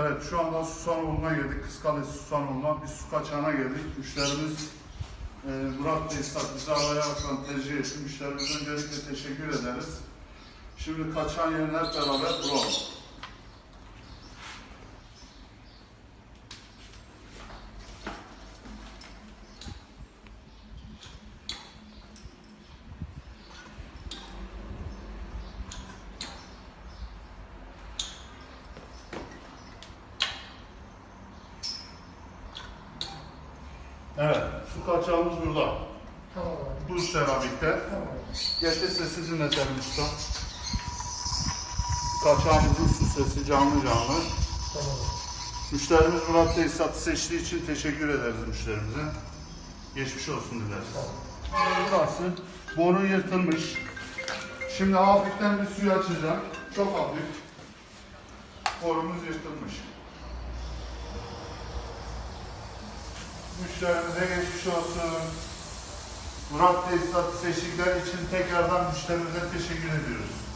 Evet şu anda Susanoğlu'na geldik. Kıskale Susanoğlu'na bir su kaçağına geldik. Müşterimiz e, Murat Tesisat bizi arayaraktan tercih etti. Müşterimize öncelikle teşekkür ederiz. Şimdi kaçağın yerini hep beraber bulalım. Evet, su kaçağımız burada. Tamam abi. Bu seramikte. Tamam. Getir sesi dinletelim usta. Kaçağımızın su sesi canlı canlı. Tamam. Müşterimiz Murat Tesisat'ı seçtiği için teşekkür ederiz müşterimize. Geçmiş olsun dileriz. Burası boru yırtılmış. Şimdi hafiften bir suyu açacağım. Çok hafif. Borumuz yırtılmış. Müşterimize geçmiş olsun. Murat Tesisat'ı seçtikleri için tekrardan müşterimize teşekkür ediyoruz.